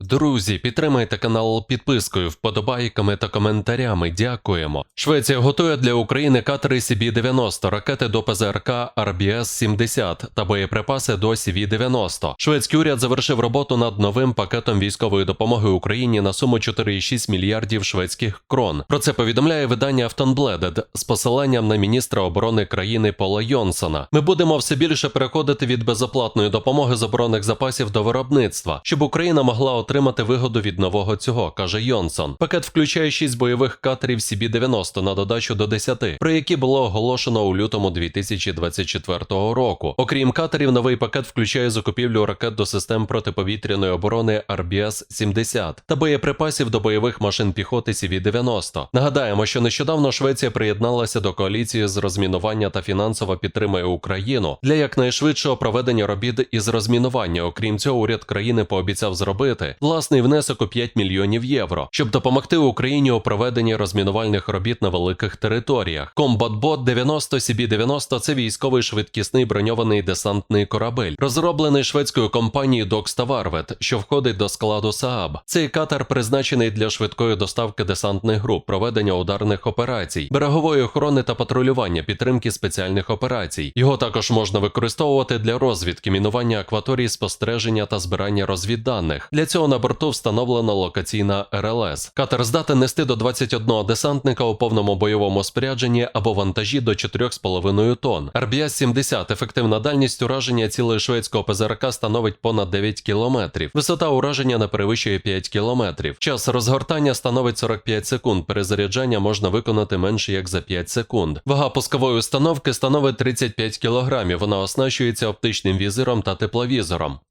Друзі, підтримайте канал підпискою, вподобайками та коментарями. Дякуємо. Швеція готує для України катери CB-90, ракети до ПЗРК RBS-70 та боєприпаси до CV-90. Шведський уряд завершив роботу над новим пакетом військової допомоги Україні на суму 4,6 мільярдів шведських крон. Про це повідомляє видання Aftonbladet з посиланням на міністра оборони країни Пола Йонсона. Ми будемо все більше переходити від безоплатної допомоги з оборонних запасів до виробництва, щоб Україна могла отримати вигоду від нового цього, каже Йонсон. Пакет включає 6 бойових катерів CB-90 на додачу до 10, про які було оголошено у лютому 2024 року. Окрім катерів, новий пакет включає закупівлю ракет до систем протиповітряної оборони RBS-70 та боєприпасів до бойових машин піхоти CV-90. Нагадаємо, що нещодавно Швеція приєдналася до коаліції з розмінування та фінансово підтримує Україну для якнайшвидшого проведення робіт із розмінування. Окрім цього, уряд країни пообіцяв зробити власний внесок у 5 мільйонів євро, щоб допомогти Україні у проведенні розмінувальних робіт на великих територіях. Комбатбот 90 CB-90 – це військовий швидкісний броньований десантний корабель, розроблений шведською компанією Докставарвет, що входить до складу Saab. Цей катер призначений для швидкої доставки десантних груп, проведення ударних операцій, берегової охорони та патрулювання, підтримки спеціальних операцій. Його також можна використовувати для розвідки, мінування акваторій, спостереження та збирання розвідданих. Для цього на борту встановлена локаційна РЛС. Катер здатен нести до 21 десантника у повному бойовому спорядженні або вантажі до 4,5 тонн. RBS-70 ефективна дальність ураження цілої шведського ПЗРК становить понад 9 кілометрів. Висота ураження не перевищує 5 кілометрів. Час розгортання становить 45 секунд. Перезаряджання можна виконати менше як за 5 секунд. Вага пускової установки становить 35 кілограмів. Вона оснащується оптичним візиром та тепловізором.